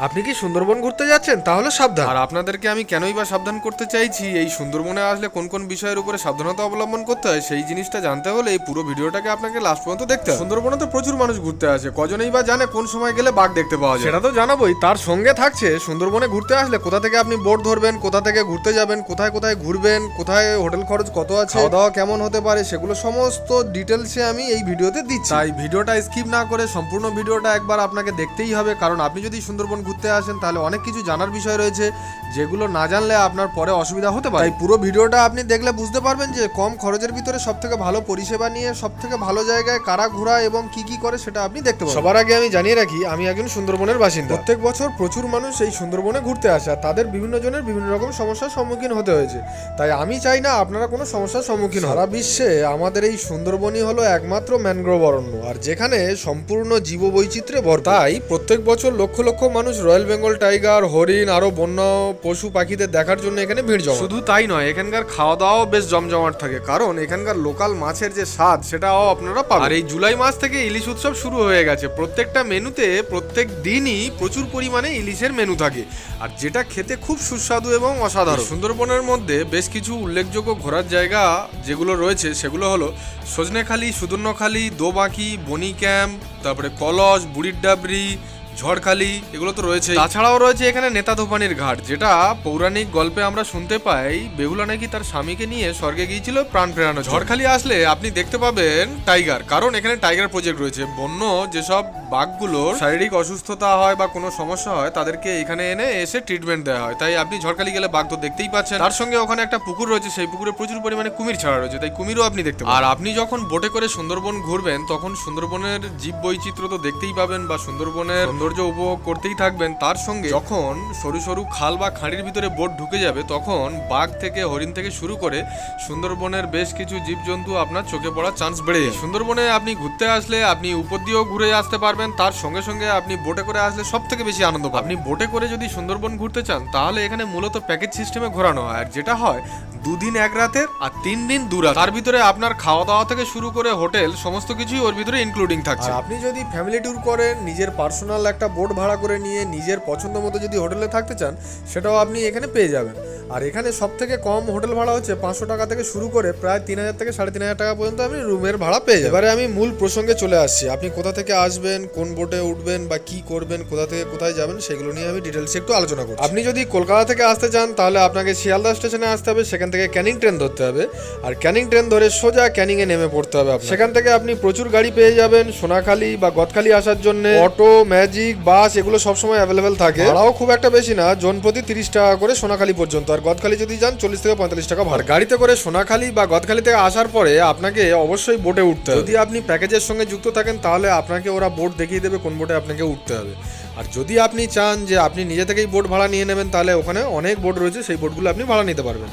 আপনি কি সুন্দরবন ঘুরতে যাচ্ছেন? তাহলে সাবধান। আর আপনাদেরকে আমি কেনই বা সাবধান করতে চাইছি? এই সুন্দরবনে আসলে কোন কোন বিষয়ের উপরে সাবধানতা অবলম্বন করতে হয় সেই জিনিসটা জানতে হলে এই পুরো ভিডিওটাকে আপনাকে লাস্ট পর্যন্ত দেখতে হবে। সুন্দরবনে তো প্রচুর মানুষ ঘুরতে আসে। কজনেই বা জানে কোন সময় গেলে বাঘ দেখতে পাওয়া যায়। সেটা তো জানাবোই। তার সঙ্গে থাকছে সুন্দরবনে ঘুরতে আসলে কোথা থেকে আপনি বোট ধরবেন কোথা থেকে ঘুরতে যাবেন কোথায় কোথায় ঘুরবেন কোথায় হোটেল খরচ কত আছে খাওয়া দাওয়া কেমন হতে পারে সেগুলো সমস্ত ডিটেলসে আমি এই ভিডিওতে দিচ্ছি। তাই ভিডিওটা স্কিপ না করে সম্পূর্ণ ভিডিওটা একবার আপনাকে দেখতেই হবে কারণ আপনি যদি সুন্দরবন ঘুরতে আসেন তাহলে অনেক কিছু জানার বিষয় রয়েছে যেগুলো না জানলে আপনার পরে অসুবিধা হতে পারে। তাই পুরো ভিডিওটা আপনি দেখলে বুঝতে পারবেন যে কম খরচের ভিতরে সব থেকে ভালো পরিষেবা নিয়ে সব থেকে ভালো জায়গায় কারা ঘোরা এবং কি কি করে সেটা আপনি দেখতে পাবেন সবার আগে আমি জানিয়ে রাখি আমি একজন সুন্দরবনের বাসিন্দা। প্রত্যেক বছর প্রচুর মানুষ এই সুন্দরবনে ঘুরতে আসে আর তাদের বিভিন্ন জনের বিভিন্ন রকম সমস্যার সম্মুখীন হতে হয়েছে। তাই আমি চাই না আপনারা কোনো সমস্যার সম্মুখীন হন। সারা বিশ্বে আমাদের এই সুন্দরবনই হলো একমাত্র ম্যানগ্রোভ অরণ্য আর যেখানে সম্পূর্ণ জীববৈচিত্র্যে ভর তাই প্রত্যেক বছর লক্ষ লক্ষ মানুষ রয়্যাল বেঙ্গল টাইগার হরিণ আরও বন্য পশু পাখিদের দেখার জন্য এখানে ভিড় জমা শুধু তাই নয় এখানকার খাওয়া দাওয়াও বেশ জমজমাট থাকে। কারণ এখানকার লোকাল মাছের যে স্বাদ সেটাও আপনারা পাবেন। আর এই জুলাই মাস থেকে ইলিশ উৎসব শুরু হয়ে গেছে। প্রত্যেকটা মেনুতে প্রত্যেক দিনই প্রচুর পরিমাণে ইলিশের মেনু থাকে। আর যেটা খেতে খুব সুস্বাদু এবং অসাধারণ। সুন্দরবনের মধ্যে বেশ কিছু উল্লেখযোগ্য ঘোরার জায়গা যেগুলো রয়েছে সেগুলো হলো সজনেখালি সুদর্ণখালি দোবাঁকি বনি ক্যাম্প তারপরে কলস বুড়ির ডাবরি ঝড়খালি এগুলো তো রয়েছে। তাছাড়াও রয়েছে এখানে নেতা ধোপানির ঘাট যেটা পৌরাণিক গল্পে আমরা শুনতে পাই বেহুলা নাকি তার স্বামীকে নিয়ে স্বর্গে গিয়েছিল প্রাণ ফেরানো ঝড়খালি আসলে আপনি দেখতে পাবেন টাইগার কারণ এখানে টাইগার প্রজেক্ট রয়েছে। বন্য যেসব বাঘগুলোর শারীরিক অসুস্থতা হয় বা কোনো সমস্যা হয় তাদেরকে এখানে এনে এসে ট্রিটমেন্ট দেওয়া হয়। তাই আপনি ঝড়খালি গেলে বাঘ তো দেখতেই পাচ্ছেন। তার সঙ্গে ওখানে একটা পুকুর রয়েছে সেই পুকুরে প্রচুর পরিমাণে কুমির ছাড়া রয়েছে। তাই কুমিরও আপনি দেখতে পাবেন। আর আপনি যখন বোটে করে সুন্দরবন ঘুরবেন তখন সুন্দরবনের জীব বৈচিত্র্য তো দেখতেই পাবেন বা সুন্দরবনের সৌন্দর্য উপভোগ করতেই থাকবেন। তার সঙ্গে যখন সরু সরু খাল বা খাঁড়ির ভিতরে বোট ঢুকে যাবে, তখন বাঘ থেকে, হরিণ থেকে শুরু করে সুন্দরবনের বেশ কিছু জীবজন্তু আপনার চোখে পড়ার চান্স বেড়ে যায়। সুন্দরবনে আপনি ঘুরতে আসলে, আপনি উপর দিয়েও ঘুরে আসতে পারবেন। তার সঙ্গে সঙ্গে আপনি বোটে করে আসলে সব থেকে বেশি আনন্দ পাবেন। আপনি বোটে করে যদি সুন্দরবন ঘুরতে চান, তাহলে এখানে মূলত প্যাকেজ সিস্টেমে ঘোরানো হয়। আর যেটা হয় দুদিন এক রাতের? আর তিন দিন দু রাত। তার ভিতরে আপনার খাওয়া দাওয়া থেকে শুরু করে হোটেল সমস্ত কিছুই ওর ভিতরে ইনক্লুডিং থাকছে। আর আপনি যদি ফ্যামিলি ট্যুর করেন নিজের পার্সোনাল একটা বোট ভাড়া করে নিয়ে নিজের পছন্দ মতো যদি হোটেলে থাকতে চান সেটাও আপনি এখানে পেয়ে যাবেন। আর এখানে সব থেকে কম হোটেল ভাড়া হচ্ছে পাঁচশো টাকা থেকে শুরু করে প্রায় তিন হাজার থেকে সাড়ে তিন হাজার টাকা পর্যন্ত আপনি রুমের ভাড়া পেয়ে যাবেন। এবারে আমি মূল প্রসঙ্গে চলে আসছি। আপনি কোথা থেকে আসবেন কোন বোটে উঠবেন বা কি করবেন কোথা থেকে কোথায় যাবেন সেগুলো নিয়ে আমি ডিটেলসে একটু আলোচনা করছি। আপনি যদি কলকাতা থেকে আসতে চান তাহলে আপনাকে শিয়ালদা স্টেশনে আসতে হবে সেখান থেকে ক্যানিং ট্রেন ধরতে হবে। আর ক্যানিং ট্রেন ধরে সোজা ক্যানিংয়ে নেমে পড়তে হবে সেখান থেকে আপনি প্রচুর গাড়ি পেয়ে যাবেন সোনাখালী বা গদখালি আসার জন্য। অটো ম্যাজিক বাস এগুলো সবসময় অ্যাভেলেবেল থাকে। ভাড়াও খুব একটা বেশি না জন প্রতি তিরিশ টাকা করে সোনাখালী পর্যন্ত। আর গদখালি যদি যান চল্লিশ থেকে পঁয়তাল্লিশ টাকা ভাড়া। গাড়িতে করে সোনাখালী বা গদখালি থেকে আসার পরে আপনাকে অবশ্যই বোটে উঠতে হবে। যদি আপনি প্যাকেজের সঙ্গে যুক্ত থাকেন তাহলে আপনাকে ওরা বোট দেখিয়ে দেবে কোন বোটে আপনাকে উঠতে হবে। আর যদি আপনি চান যে আপনি নিজে থেকেই বোট ভাড়া নিয়ে নেবেন তাহলে ওখানে অনেক বোট রয়েছে সেই বোটগুলো আপনি ভাড়া নিতে পারবেন।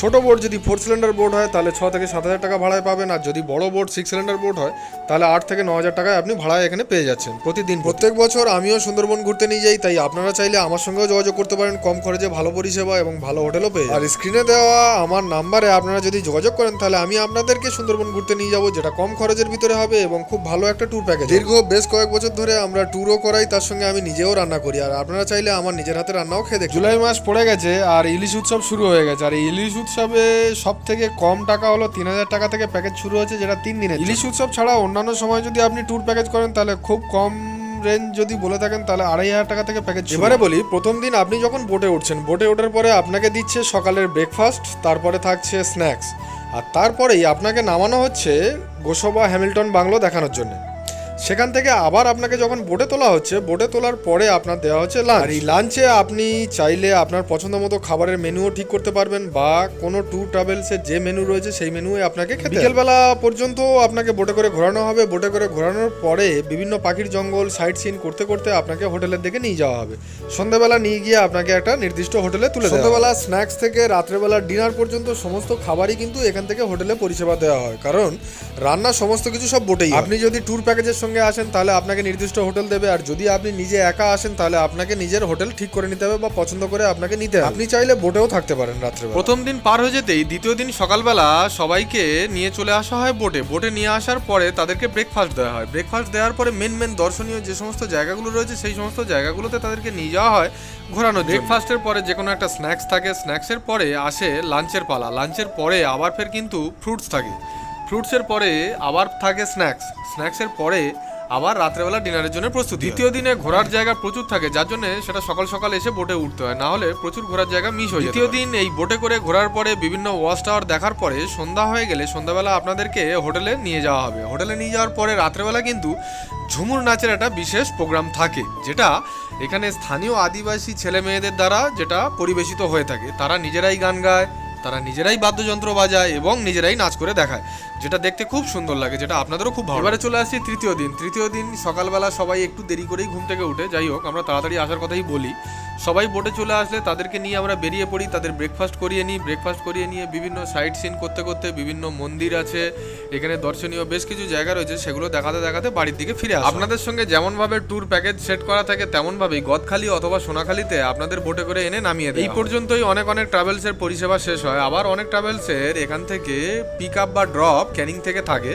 ছোট বোট যদি ফোর সিলিন্ডার বোর্ড হয়, তাহলে ছ থেকে সাত হাজার টাকা ভাড়ায় পাবেন। আর যদি বড় বোট সিক্স সিলিন্ডার বোট হয়, তাহলে আট থেকে ন হাজার টাকায় আপনি ভাড়ায় এখানে পেয়ে যাচ্ছেন প্রতিদিন। প্রত্যেক বছর আমিও সুন্দরবন ঘুরতে নিয়ে যাই, তাই আপনারা চাইলে আমার সঙ্গেও যোগাযোগ করতে পারেন। কম খরচে ভালো পরিষেবা এবং ভালো হোটেলও পেয়ে। আর স্ক্রিনে দেওয়া আমার নাম্বারে আপনারা যদি যোগাযোগ করেন, তাহলে আমি আপনাদেরকে সুন্দরবন ঘুরতে নিয়ে যাব, যেটা কম খরচের ভিতরে হবে এবং খুব ভালো একটা ট্যুর প্যাকেজ দীর্ঘ বেশ কয়েক বছর ধরে আমরা ট্যুরও করাই, তার সঙ্গে আমি নিজেও রান্না করি। আর আপনারা চাইলে আমার নিজের হাতে রান্নাও খেয়ে জুলাই মাস পড়ে গেছে, আর ইলিশ উৎসব শুরু হয়ে গেছে। আর ইলিশ উৎসবে সব থেকে কম টাকা হলো তিন হাজার টাকা থেকে প্যাকেজ শুরু হচ্ছে যেটা তিন দিনের। ইলিশ উৎসব ছাড়া অন্যান্য সময় যদি আপনি ট্যুর প্যাকেজ করেন তাহলে খুব কম রেঞ্জ যদি বলে থাকেন তাহলে আড়াই হাজার টাকা থেকে প্যাকেজ এবারে বলি প্রথম দিন আপনি যখন বোটে উঠছেন বোটে ওঠার পরে আপনাকে দিচ্ছে সকালের ব্রেকফাস্ট তারপরে থাকছে স্ন্যাক্স আর তারপরেই আপনাকে নামানো হচ্ছে গোসবা হ্যামিল্টন বাংলো দেখানোর জন্য। সেখান থেকে আবার আপনাকে যখন বোটে তোলা হচ্ছে বোটে তোলার পরে আপনার দেওয়া হচ্ছে লাঞ্চ আর এই লাঞ্চে আপনি চাইলে আপনার পছন্দ মতো খাবারের মেনুও ঠিক করতে পারবেন বা কোনো ট্যুর ট্রাভেলসের যে মেনু রয়েছে সেই মেনুই আপনাকে খেতে বিকেলবেলা পর্যন্ত আপনাকে বোটে করে ঘোরানো হবে। বোটে করে ঘোরানোর পরে বিভিন্ন পাখির জঙ্গল সাইট সিন করতে করতে আপনাকে হোটেলের দিকে নিয়ে যাওয়া হবে। সন্ধ্যাবেলা নিয়ে গিয়ে আপনাকে একটা নির্দিষ্ট হোটেলে তুলে সন্ধ্যাবেলা স্ন্যাক্স থেকে রাত্রেবেলা ডিনার পর্যন্ত সমস্ত খাবারই কিন্তু এখান থেকে হোটেলে পরিষেবা দেওয়া হয়। কারণ রান্না সমস্ত কিছু সব বোটেই আপনি যদি ট্যুর প্যাকেজের সঙ্গে আসেন তাহলে আপনাকে নির্দিষ্ট হোটেল দেবে। আর যদি আপনি নিজে একা আসেন তাহলে আপনাকে নিজের হোটেল ঠিক করে নিতে হবে বা পছন্দ করে আপনাকে নিতে হবে। আপনি চাইলে বোটেও থাকতে পারেন রাত্রে প্রথম দিন পার হয়ে যেতেই দ্বিতীয় দিন সকালবেলা সবাইকে নিয়ে চলে আসা হয় বোটে। বোটে নিয়ে আসার পরে তাদেরকে ব্রেকফাস্ট দেওয়া হয়। ব্রেকফাস্ট দেওয়ার পরে মেন মেন দর্শনীয় যে সমস্ত জায়গাগুলো রয়েছে সেই সমস্ত জায়গাগুলোতে তাদেরকে নিয়ে যাওয়া হয় ঘোরানো। ব্রেকফাস্টের পরে যে কোনো একটা স্ন্যাক্স থাকে। স্ন্যাক্সের পরে আসে লাঞ্চের পালা। লাঞ্চের পরে আবার ফের কিন্তু ফ্রুটস থাকে। ফ্রুটসের পরে আবার থাকে স্ন্যাক্স। স্ন্যাক্সের পরে আবার রাত্রেবেলা ডিনারের জন্য প্রস্তুতি। দ্বিতীয় দিনে ঘোরার জায়গা প্রচুর থাকে যার জন্য সেটা সকাল সকাল এসে বোটে উঠতে হয়। না হলে প্রচুর ঘোরার জায়গা মিস হয়ে যায় দ্বিতীয় দিন এই বোটে করে ঘোরার পরে বিভিন্ন ওয়াচ টাওয়ার দেখার পরে সন্ধ্যা হয়ে গেলে সন্ধ্যাবেলা আপনাদেরকে হোটেলে নিয়ে যাওয়া হবে। হোটেলে নিয়ে যাওয়ার পরে রাত্রেবেলা কিন্তু ঝুমুর নাচের একটা বিশেষ প্রোগ্রাম থাকে যেটা এখানে স্থানীয় আদিবাসী ছেলে মেয়েদের দ্বারা যেটা পরিবেশিত হয়ে থাকে। তারা নিজেরাই গান গায় তারা নিজেরাই বাদ্যযন্ত্র বাজায় এবং নিজেরাই নাচ করে দেখায়। যেটা দেখতে খুব সুন্দর লাগে যেটা আপনাদেরও খুব ভালো এবারে চলে আসছি তৃতীয় দিন। তৃতীয় দিন সকালবেলা সবাই একটু দেরি করেই ঘুম থেকে উঠে যাই হোক আমরা তাড়াতাড়ি আসার কথাই বলি। সবাই বোটে চলে আসলে তাদেরকে নিয়ে আমরা বেরিয়ে পড়ি তাদের ব্রেকফাস্ট করিয়ে নিই। ব্রেকফাস্ট করিয়ে নিয়ে বিভিন্ন সাইট সিন করতে করতে বিভিন্ন মন্দির আছে এখানে দর্শনীয় বেশ কিছু জায়গা রয়েছে সেগুলো দেখাতে দেখাতে বাড়ির দিকে ফিরে আসা আপনাদের সঙ্গে যেমনভাবে ট্যুর প্যাকেজ সেট করা থাকে তেমনভাবেই গদখালি অথবা সোনাখালিতে আপনাদের বোটে করে এনে নামিয়ে দেয় এই পর্যন্তই অনেক অনেক ট্রাভেলসের পরিষেবা শেষ হয়। আবার অনেক ট্রাভেলসের এখান থেকে পিক আপ বা ড্রপ ক্যানিং থেকে থাকে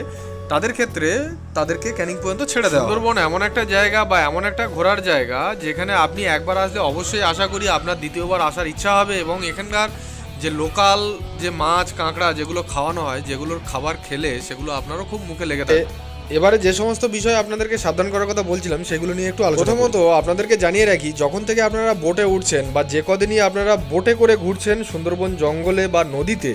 তাদের ক্ষেত্রে তাদেরকে ক্যানিং পর্যন্ত ছেড়ে দেওয়া সুন্দরবন এমন একটা জায়গা বা এমন একটা ঘোরার জায়গা যেখানে আপনি একবার আসলে অবশ্যই আশা করি আপনার দ্বিতীয়বার আসার ইচ্ছা হবে এবং এখানকার যে লোকাল যে মাছ কাঁকড়া যেগুলো খাওয়ানো হয় যেগুলোর খাবার খেলে সেগুলো আপনারও খুব মুখে লেগে থাকে। এবারে যে সমস্ত বিষয় আপনাদেরকে সাবধান করার কথা বলছিলাম সেগুলো নিয়ে একটু আলোচনা প্রথমত আপনাদেরকে জানিয়ে রাখি যখন থেকে আপনারা বোটে উঠছেন বা যে কদিনই আপনারা বোটে করে ঘুরছেন সুন্দরবন জঙ্গলে বা নদীতে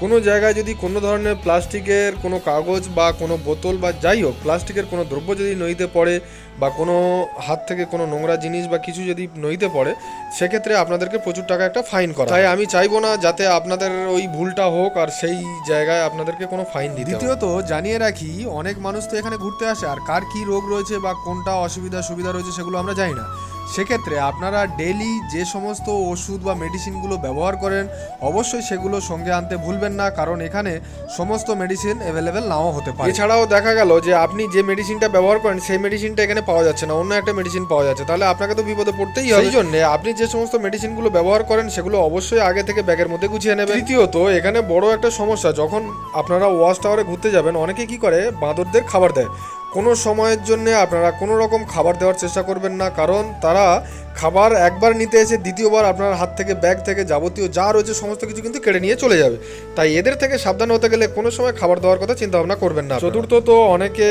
কোনো জায়গায় যদি কোনো ধরনের প্লাস্টিকের কোনো কাগজ বা কোনো বোতল বা যাই হোক প্লাস্টিকের কোনো দ্রব্য যদি নদীতে পড়ে বা কোনো হাত থেকে কোনো নোংরা জিনিস বা কিছু যদি নদীতে পড়ে সেক্ষেত্রে আপনাদেরকে প্রচুর টাকা একটা ফাইন করা তাই আমি চাইব না যাতে আপনাদের ওই ভুলটা হোক আর সেই জায়গায় আপনাদেরকে কোনো ফাইন দিতে দ্বিতীয়ত জানিয়ে রাখি অনেক মানুষ তো এখানে ঘুরতে আসে আর কার কি রোগ রয়েছে বা কোনটা অসুবিধা সুবিধা রয়েছে সেগুলো আমরা জানি না। সেক্ষেত্রে আপনারা ডেলি যে সমস্ত ওষুধ বা মেডিসিনগুলো ব্যবহার করেন অবশ্যই সেগুলো সঙ্গে আনতে ভুলবেন না কারণ এখানে সমস্ত মেডিসিন অ্যাভেলেবেল নাও হতে পারে। এছাড়াও দেখা গেল যে আপনি যে মেডিসিনটা ব্যবহার করেন সেই মেডিসিনটা এখানে পাওয়া যাচ্ছে না অন্য একটা মেডিসিন পাওয়া যাচ্ছে। তাহলে আপনাকে তো বিপদে পড়তেই হবে। সেই জন্য আপনি যে সমস্ত মেডিসিনগুলো ব্যবহার করেন সেগুলো অবশ্যই আগে থেকে ব্যাগের মধ্যে গুছিয়ে নেবেন। তৃতীয়ত এখানে বড় একটা সমস্যা যখন আপনারা ওয়াশ টাওয়ারে ঘুরতে যাবেন অনেকে কি করে বাঁদরদের খাবার দেয়। কোনো সময়ের জন্য আপনারা কোনো রকম খাবার দেওয়ার চেষ্টা করবেন না কারণ তারা খাবার একবার নিতে এসে দ্বিতীয়বার আপনার হাত থেকে ব্যাগ থেকে যাবতীয় যা রয়েছে সমস্ত কিছু কিন্তু কেড়ে নিয়ে চলে যাবে। তাই এদের থেকে সাবধান হতে গেলে কোনো সময় খাবার দেওয়ার কথা চিন্তা ভাবনা করবেন না চতুর্থ তো অনেকে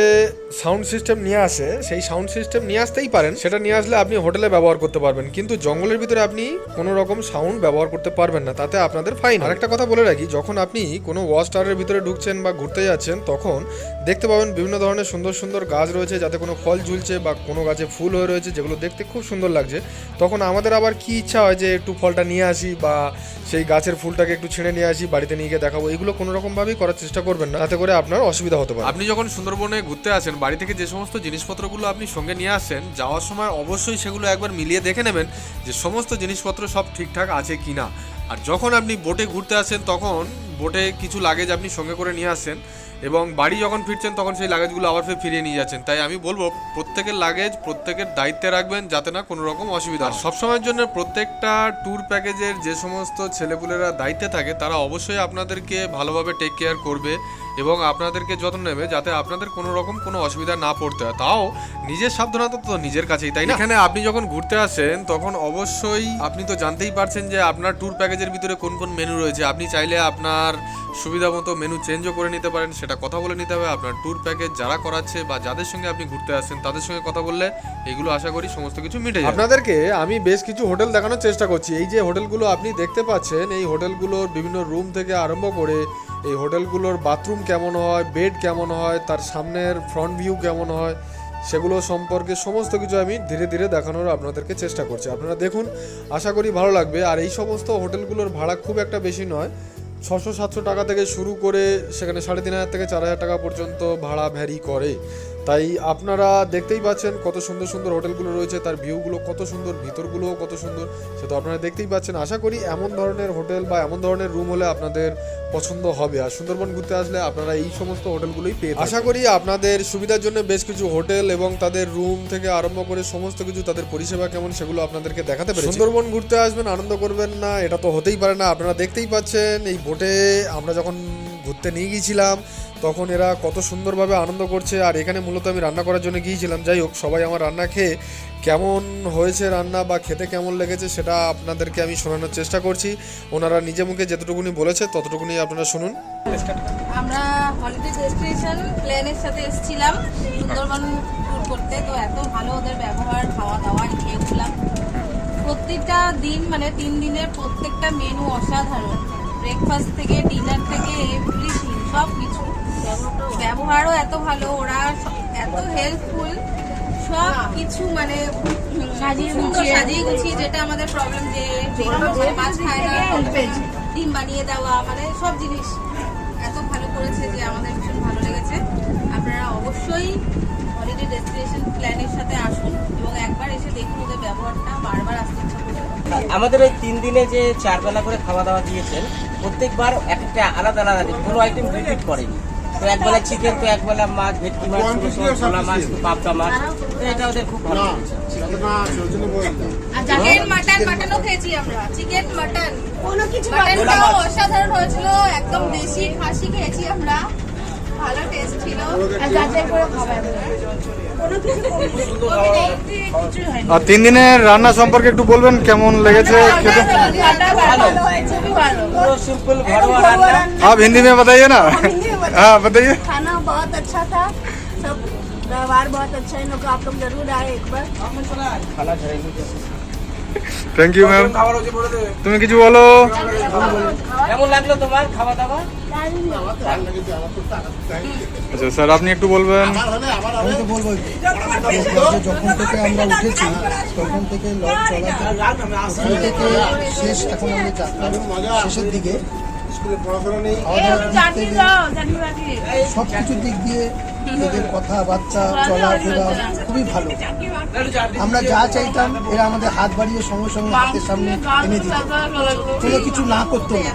সাউন্ড সিস্টেম নিয়ে আসে সেই সাউন্ড সিস্টেম নিয়ে আসতেই পারেন। সেটা নিয়ে আসলে আপনি হোটেলে ব্যবহার করতে পারবেন। কিন্তু জঙ্গলের ভিতরে আপনি কোনো রকম সাউন্ড ব্যবহার করতে পারবেন না তাতে আপনাদের ফাইন আরেকটা কথা বলে রাখি যখন আপনি কোনো ওয়াচ টাওয়ারের ভিতরে ঢুকছেন বা ঘুরতে যাচ্ছেন তখন দেখতে পাবেন বিভিন্ন ধরনের সুন্দর সুন্দর গাছ রয়েছে যাতে কোনো ফল ঝুলছে বা কোনো গাছে ফুল হয়ে রয়েছে যেগুলো দেখতে খুব সুন্দর লাগছে। তখন আমাদের আবার কি ইচ্ছা হয় যে একটু ফলটা নিয়ে আসি বা সেই গাছের ফুলটাকে একটু ছিঁড়ে নিয়ে আসি, বাড়িতে নিয়ে গিয়ে দেখাবো। এগুলো কোনো রকমভাবেই করার চেষ্টা করবেন না। তাতে করে আপনার অসুবিধা হতে পারে। আপনি যখন সুন্দরবনে ঘুরতে আসেন, বাড়ি থেকে যে সমস্ত জিনিসপত্রগুলো আপনি সঙ্গে নিয়ে আসেন, যাওয়ার সময় অবশ্যই সেগুলো একবার মিলিয়ে দেখে নেবেন যে সমস্ত জিনিসপত্র সব ঠিকঠাক আছে কি না আর যখন আপনি বোটে ঘুরতে আসেন, তখন বোটে কিছু লাগেজ আপনি সঙ্গে করে নিয়ে আসেন। এবং বাড়ি যখন ফিরছেন, তখন সেই লাগেজগুলো আবার ফের ফিরিয়ে নিয়ে যাচ্ছেন। তাই আমি বলব, প্রত্যেকের লাগেজ প্রত্যেকের দায়িত্বে রাখবেন যাতে না কোনো রকম অসুবিধা সব সময়ের জন্য প্রত্যেকটা ট্যুর প্যাকেজের যে সমস্ত ছেলেপুলেরা দায়িত্বে থাকে, তারা অবশ্যই আপনাদেরকে ভালোভাবে টেক কেয়ার করবে। এবং আপনাদেরকে যত্ন নেবে যাতে আপনাদের কোনো রকম কোনো অসুবিধা না পড়তে হয়। তাও নিজের সাবধানতা তো নিজের কাছেই তাই না? এখানে আপনি যখন ঘুরতে আসেন তখন অবশ্যই আপনি তো জানতেই পারছেন যে আপনার ট্যুর প্যাকেজের ভিতরে কোন কোন মেনু রয়েছে। আপনি চাইলে আপনার সুবিধা মতো মেনু চেঞ্জও করে নিতে পারেন সেটা কথা বলে নিতে হবে। আপনার ট্যুর প্যাকেজ যারা করাচ্ছে বা যাদের সঙ্গে আপনি ঘুরতে আসছেন তাদের সঙ্গে কথা বললে এগুলো আশা করি সমস্ত কিছু মিটে যাবে। আপনাদেরকে আমি বেশ কিছু হোটেল দেখানোর চেষ্টা করছি। এই যে হোটেলগুলো আপনি দেখতে পাচ্ছেন এই হোটেলগুলোর বিভিন্ন রুম থেকে আরম্ভ করে এই হোটেলগুলোর বাথরুম কেমন হয়, বেড কেমন হয়, তার সামনের ফ্রন্ট ভিউ কেমন হয়, সেগুলো সম্পর্কে সমস্ত কিছু আমি ধীরে ধীরে দেখানোর আপনাদেরকে চেষ্টা করছি। আপনারা দেখুন, আশা করি ভালো লাগবে। আর এই সমস্ত হোটেলগুলোর ভাড়া খুব একটা বেশি নয়। ছশো সাতশো টাকা থেকে শুরু করে সেখানে সাড়ে তিন হাজার থেকে চার হাজার টাকা পর্যন্ত ভাড়া ভ্যারি করে তাই আপনারা দেখতেই পাচ্ছেন কত সুন্দর সুন্দর হোটেলগুলো রয়েছে তার ভিউগুলো কত সুন্দর ভিতরগুলোও কত সুন্দর। সে তো আপনারা দেখতেই পাচ্ছেন আশা করি এমন ধরনের হোটেল বা এমন ধরনের রুম হলে আপনাদের পছন্দ হবে। আর সুন্দরবন ঘুরতে আসলে আপনারা এই সমস্ত হোটেলগুলোই পেয়ে আশা করি আপনাদের সুবিধার জন্য বেশ কিছু হোটেল এবং তাদের রুম থেকে আরম্ভ করে সমস্ত কিছু তাদের পরিষেবা কেমন সেগুলো আপনাদেরকে দেখাতে পেরেছি। সুন্দরবন ঘুরতে আসবেন আনন্দ করবেন না এটা তো হতেই পারে না। আপনারা দেখতেই পাচ্ছেন এই বোটে আমরা যখন ঘুরতে নিয়ে গিয়েছিলাম তখন এরা কত সুন্দরভাবে আনন্দ করছে, আর এখানে মূলত আমি রান্না করার জন্য গিয়েছিলাম। যাই হোক, সবাই আমার রান্না খেয়ে কেমন হয়েছে রান্না বা খেতে কেমন লেগেছে সেটা আপনাদেরকে আমি শোনানোর চেষ্টা করছি। ওনারা নিজে মুখে যতটুকুনি বলেছে, ততটুকুনি আপনারা শুনুন। আমরা হলিডে ডেস্টিনেশন সাথে এসেছিলাম, সুন্দরবন ট্যুর করতে। তো এত ভালো ওদের ব্যবহার, খাওয়া দাওয়া খেয়েছিলাম প্রত্যেকটা দিন মানে তিন দিনের প্রত্যেকটা মেনু অসাধারণ। ব্রেকফাস্ট থেকে ডিনার থেকে এভরিথিং সব কিছু ব্যবহারও এত ভালো ওরা এত হেল্পফুল সব কিছু মানে সাজিয়ে গুছিয়ে। যেটা আমাদের প্রবলেম যে মাছ খায় না ডিম বানিয়ে দেওয়া মানে সব জিনিস এত ভালো করেছে যে আমাদের ভীষণ ভালো লেগেছে। আপনারা অবশ্যই হলিডে ডেস্টিনেশন প্ল্যানের সাথে আসুন এবং একবার এসে দেখুন ওদের ব্যবহারটা বারবার আসতে আমাদের ওই তিন দিনে যে চার বেলা করে খাওয়া দাওয়া দিয়েছেন প্রত্যেকবার এক একটা আলাদা আলাদা দিন। কোনো আইটেম রিপিট করেনি। তো একবেলা চিকেন তো একবেলা মাছ ভেটকি মাছ ছোলা মাছ পাবদা মাছ। তো এটা ওদের খুব ভালো চিকেন মাটন মাটনও খেয়েছি আমরা। চিকেন মাটন কোনো কিছু মাটনটাও অসাধারণ হয়েছিল একদম দেশি খাসি খেয়েছি আমরা। ভালো টেস্ট ছিল আর যাচাই করে খাবার কোনো কিছু কিছু হয়নি আর তিন দিনের রান্না সম্পর্কে একটু বলবেন কেমন লেগেছে খেতে ভালো হয়েছে ভালো পুরো সিম্পল ঘরোয়া রান্না आप हिंदी में बताइए ना हाँ बताइए खाना बहुत अच्छा था सब व्यवहार बहुत अच्छा है इन लोग का। आप लोग जरूर आए एक बार খানা ঝরাইনি থ্যাংক ইউ ম্যাম তুমি কিছু বলো? কেমন লাগল তোমার খাওয়া দাওয়া আচ্ছা স্যার আপনি একটু বলবেন। আমি তো বলব যখন থেকে আমরা উঠেছি তখন থেকে লঞ্চ চলাচল থেকে শেষ এখন আমরা যাত্রা শেষের দিকে দাওয়ার দিক থেকে সব কিছুর দিক দিয়ে এদের কথাবার্তা চলাফেরা খুবই ভালো। আমরা যা চাইতাম এরা আমাদের হাত বাড়িয়ে সঙ্গে সঙ্গে হাতের সামনে এনে দিত। কোনো কিছু না করতো না।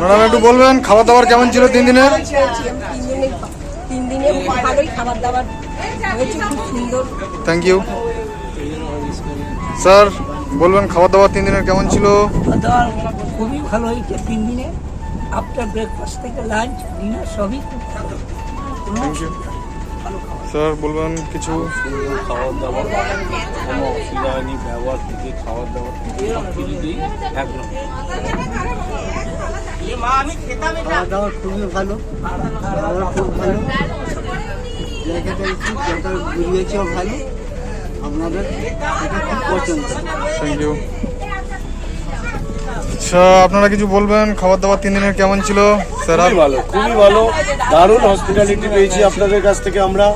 ম্যাডাম একটু বলবেন খাবার দাবার কেমন ছিল তিন দিনের? তিন দিনে ভালোই খাবার দাবার হয়েছে খুব সুন্দর। থ্যাংক ইউ স্যার বলবেন খাবার দাবার তিন দিনের কেমন ছিল? খুবই ভালো হয়েছে তিন দিনে। আফটার ব্রেকফাস্ট থেকে লাঞ্চ ডিনার সবই খুব ভালো। থ্যাংক ইউ স্যার বলবেন কিছু? খাওয়ার দাওয়ার কোনো অসুবিধা হয়নি ব্যবহার থেকে খাওয়ার দাওয়ার থেকে সব কিছুতেই একদম। মা আমি খেতাম এটা। খাওয়া দাওয়া খুবই ভালো। খাওয়া খুব ভালো। জায়গাটা একটু জায়গা ঘুরিয়েছেও ভালো। আপনাদের? থ্যাংক ইউ আচ্ছা আপনারা কিছু বলবেন? খাবার দাবার তিন দিনের কেমন ছিল? স্যার খুবই ভালো খুবই ভালো। দারুণ হসপিটালিটি পেয়েছি আপনাদের কাছ থেকে আমরা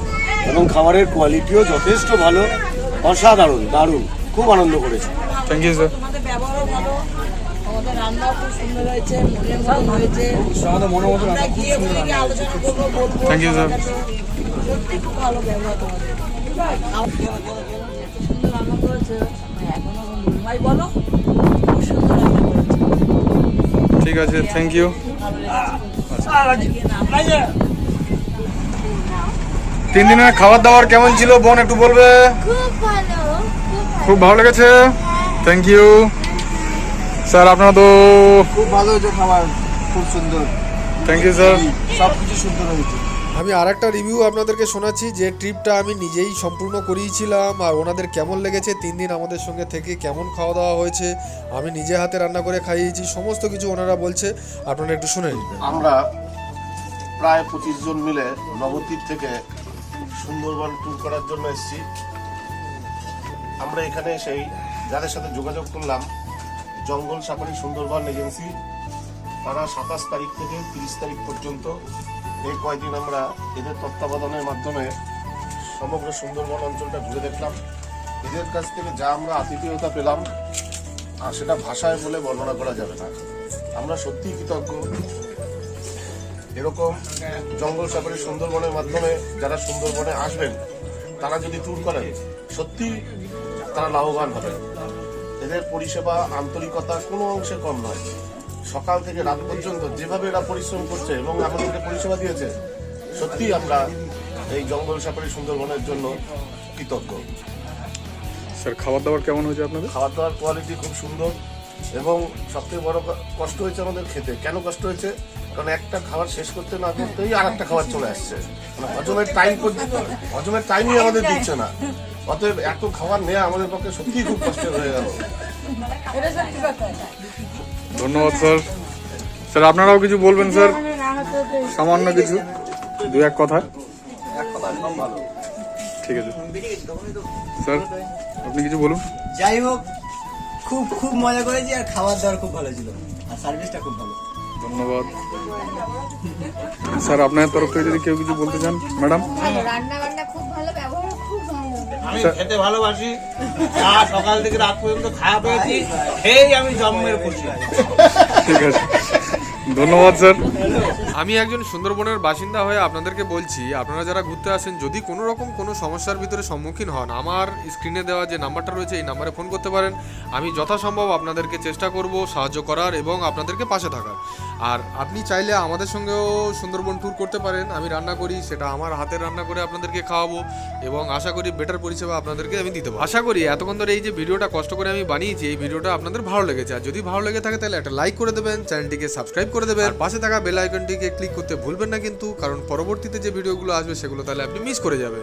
এবং খাবারের কোয়ালিটিও যথেষ্ট ভালো। অসাধারণ দারুণ খুব আনন্দ করেছি। Thank you sir thank you sir রান্না করেছে এখনও বলো। খুব সুন্দর রান্না করেছে ঠিক আছে থ্যাংক ইউ তিন দিনের খাবার দাবার কেমন ছিল বোন একটু বলবে? খুব ভালো লেগেছে? থ্যাংক ইউ স্যার আপনার তো খুব ভালো হয়েছে খাবার খুব সুন্দর। থ্যাংক ইউ স্যার সব কিছু সুন্দর হয়েছে। আমি আর একটা রিভিউ আপনাদেরকে শোনাচ্ছি, যে ট্রিপটা আমি নিজেই সম্পূর্ণ করিয়েছিলাম, আর ওনাদের কেমন লেগেছে, তিন দিন আমাদের সঙ্গে থেকে কেমন খাওয়া দাওয়া হয়েছে, আমি নিজে হাতে রান্না করে খাইয়েছি, সমস্ত কিছু ওনারা বলছে, আপনারা একটু শুনে নিন। আমরা প্রায় পঁচিশ জন মিলে নবদ্বীপ থেকে সুন্দরবন ট্যুর করার জন্য এসেছি। আমরা এখানে সেই যাদের সাথে যোগাযোগ করলাম, জঙ্গল সাফারি সুন্দরবন এজেন্সি, তারা সাতাশ তারিখ থেকে তিরিশ তারিখ পর্যন্ত এই কয়দিন আমরা এদের তত্ত্বাবধানের মাধ্যমে সমগ্র সুন্দরবন অঞ্চলটা ঘুরে দেখলাম। এদের কাছ থেকে যা আমরা আতিথেয়তা পেলাম, আর সেটা ভাষায় বলে বর্ণনা করা যাবে না। আমরা সত্যিই কৃতজ্ঞ। এরকম জঙ্গল সাফারি সুন্দরবনের মাধ্যমে যারা সুন্দরবনে আসবেন, তারা যদি ট্যুর করেন সত্যি তারা লাভবান হবে এদের পরিষেবা, আন্তরিকতা কোনো অংশে কম নয়। সকাল থেকে রাত পর্যন্ত যেভাবে এরা পরিশ্রম করছে এবং আমাদেরকে পরিষেবা দিয়েছে সত্যি আমরা এই জঙ্গল সাফারি সুন্দরবনের জন্য কৃতজ্ঞ। স্যার খাবার দাবার কেমন হয়েছে আপনাদের? খাবার দাবার কোয়ালিটি খুব সুন্দর এবং সবথেকে বড় কষ্ট হয়েছে আমাদের খেতে। কেন কষ্ট হয়েছে? কারণ একটা খাবার শেষ করতে না করতেই আর একটা খাবার চলে আসছে। মানে হজমের টাইম হজমের টাইমই আমাদের দিচ্ছে না। অতএব এত খাবার নেওয়া আমাদের পক্ষে সত্যিই খুব কষ্টের হয়ে গেল। ধন্যবাদ স্যার। স্যার আপনারাও কিছু বলবেন স্যার? সামান্য কিছু দু এক কথা। ঠিক আছে। স্যার আপনি কিছু বলুন। যাই হোক খুব খুব মজা করেছি আর খাবার দাবার খুব ভালো ছিল। আর সার্ভিসটা খুব ভালো। ধন্যবাদ। স্যার আপনার তরফ থেকে যদি কেউ কিছু বলতে চান ম্যাডাম? রান্না বান্না খুব ভালো খুব ভালো আমি খেতে ভালোবাসি। চা সকাল থেকে রাত পর্যন্ত খাওয়া পেয়েছি সেই আমি জন্মের খুশি। ঠিক আছে। ধন্যবাদ, স্যার। আমি একজন সুন্দরবনের বাসিন্দা হয়ে আপনাদেরকে বলছি, আপনারা যারা ঘুরতে আসেন, যদি কোনো রকম কোনো সমস্যার ভিতরে সম্মুখীন হন, আমার স্ক্রিনে দেওয়া যে নাম্বারটা রয়েছে, এই নাম্বারে ফোন করতে পারেন। আমি যথাসম্ভব আপনাদেরকে চেষ্টা করব সাহায্য করার এবং আপনাদেরকে পাশে থাকার। আর আপনি চাইলে আমাদের সঙ্গেও সুন্দরবন ট্যুর করতে পারেন। আমি রান্না করি, সেটা আমার হাতের রান্না করে আপনাদেরকে খাওয়াবো এবং আশা করি বেটার পরিষেবা আপনাদেরকে আমি দিতে পারব। আশা করি এতক্ষণ ধরে এই যে ভিডিওটা কষ্ট করে আমি বানিয়েছি, এই ভিডিওটা আপনাদের ভালো লেগেছে। আর যদি ভালো লেগে থাকে, তাহলে একটা লাইক করে দেবেন। চ্যানেলটিকে সাবস্ক্রাইব করে দেবেন। আর পাশে থাকা বেল আইকনটিকে ক্লিক করতে ভুলবেন না কিন্তু, কারণ পরবর্তীতে যে ভিডিওগুলো আসবে সেগুলো তাহলে আপনি মিস করে যাবেন।